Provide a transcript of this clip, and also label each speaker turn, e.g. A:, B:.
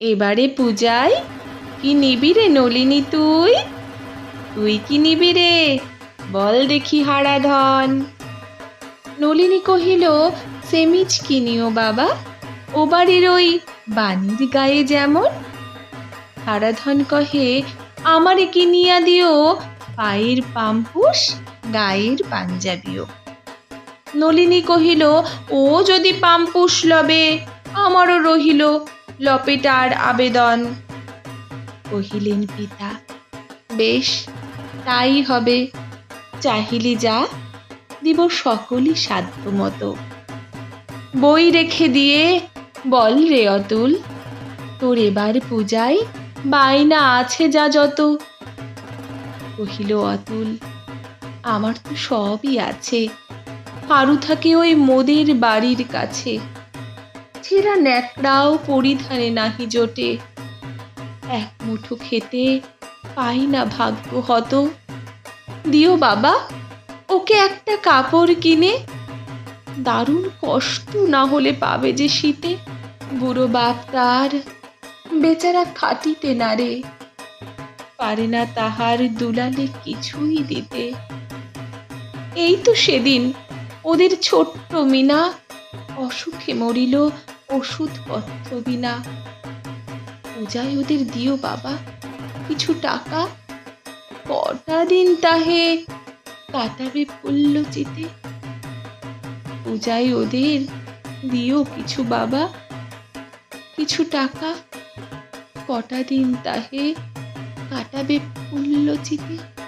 A: এবারে পূজায়, কি নিবি রে নলিনী তুই? তুই কি নিবি রে? বল দেখি হারাধন নলিনী কহিল সেমিজ কিনিও বাবা? ও বাড়ির ওই বাণীর গায়ে যেমন? হারাধন কহে, আমারে কিনিয়া দিও? পায়ের পাম্পুস, গায়ের পাঞ্জাবিও। নলিনী কহিল, ও যদি পাম্পুস লবে, আমারও রহিল লপেটার আবেদন। কহিলেন পিতা বেশ তাই হবে। চাহিলি যা দিব সকলই সাধ্য মতো বই রেখে দিয়ে বল রে অতুল তোর এবার পূজায় বায়না আছে যা যত। কহিল অতুল আমার তো সবই আছে হারু থাকে ওই মোদের বাড়ির কাছে। ছেঁড়া ন্যাকড়াও পরিধানে নাহি জোটে। এক মুঠো খেতে পাই না ভাগ্য হত। দিও বাবা, ওকে একটা কাপড় কিনে। দারুণ কষ্ট না হলে পাবে যে শীতে। বুড়ো বাপ তার বেচারা খাটিতে না রে পারে না তাহার দুলালে কিছুই দিতে। এই তো সেদিন, ওদের ছোট্ট মিনা অসুখে মরিল, ওষুধ পথ্য বিনা। পূজায় ওদের দিও বাবা, কিছু টাকা? কটা দিন তাহে কাটাবে পুল্ল চিতে পূজায় ওদের দিও কিছু বাবা? কিছু টাকা? কটা দিন তাহে কাটাবে পুল্ল চিতে